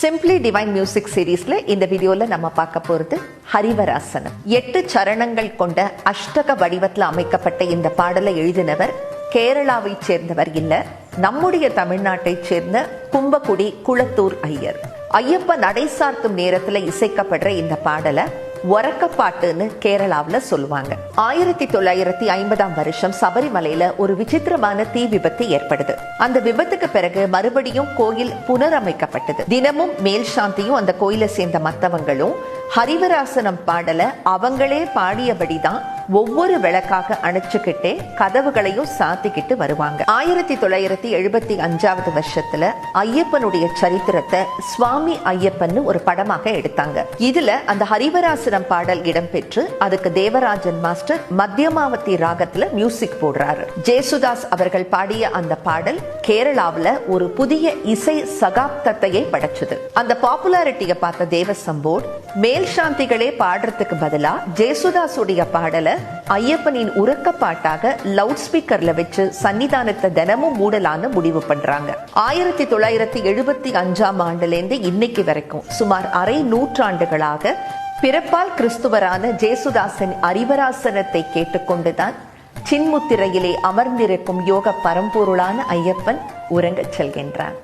Simply divine music சீரீஸ்ல இந்த வீடியோல நம்ம பார்க்க போறது ஹரிவராசனம். எட்டு சரணங்கள் கொண்ட அஷ்டக வடிவத்தில் அமைக்கப்பட்ட இந்த பாடலை எழுதினவர் கேரளாவை சேர்ந்தவர் இல்ல நம்முடைய தமிழ்நாட்டை சேர்ந்த கும்பகுடி குளத்தூர் ஐயர். ஐயப்ப நடை சார்த்தும் நேரத்துல இசைக்கப்படுற இந்த பாடலை ஒரக்கப்பாட்டுன்னு கேரளாவுல சொல்லுவாங்க. ஆயிரத்தி தொள்ளாயிரத்தி ஐம்பதாம் வருஷம் சபரிமலையில ஒரு விசித்திரமான தீ விபத்து ஏற்படுது. அந்த விபத்துக்கு பிறகு மறுபடியும் கோயில் புனரமைக்கப்பட்டது. தினமும் மேல் சாந்தியும் அந்த கோயிலை சேர்ந்த மத்தவங்களும் ஹரிவராசனம் பாடல அவங்களே பாடியபடிதான் ஒவ்வொரு விளக்காக அணைச்சுக்கிட்டே கதவுகளையும் சாத்திக்கிட்டு வருவாங்க. ஆயிரத்தி தொள்ளாயிரத்தி எழுபத்தி அஞ்சாவது வருஷத்துல ஐயப்பனுடைய சரித்திரத்தை சுவாமி ஐயப்பன் ஒரு படமாக எடுத்தாங்க. இதுல அந்த ஹரிவராசனம் பாடல் இடம்பெற்று அதுக்கு தேவராஜன் மாஸ்டர் மத்தியமாவதி ராகத்துல மியூசிக் போடுறாரு. ஜேசுதாஸ் அவர்கள் பாடிய அந்த பாடல் கேரளாவுல ஒரு புதிய இசை சகாப்தத்தையே படைச்சது. அந்த பாப்புலாரிட்டியை பார்த்த தேவசம்போர்ட் மேல் சாந்திகளே பாடுறதுக்கு பதிலா ஜேசுதாஸுடைய பாடலை ஐயப்பனின் உறக்க பாட்டாக லவுட் ஸ்பீக்கர்ல வச்சு சன்னிதானத்தை தினமும் மூடலான்னு முடிவு பண்றாங்க. ஆயிரத்தி தொள்ளாயிரத்தி எழுபத்தி அஞ்சாம் ஆண்டுலேருந்து இன்னைக்கு வரைக்கும் சுமார் அரை நூற்றாண்டுகளாக பிறப்பால் கிறிஸ்துவரான ஜேசுதாசன் அறிவராசனத்தை கேட்டுக்கொண்டுதான் சின்முத்திரையிலே அமர்ந்திருக்கும் யோக பரம்பொருளான ஐயப்பன் உறங்கச் செல்கின்றான்.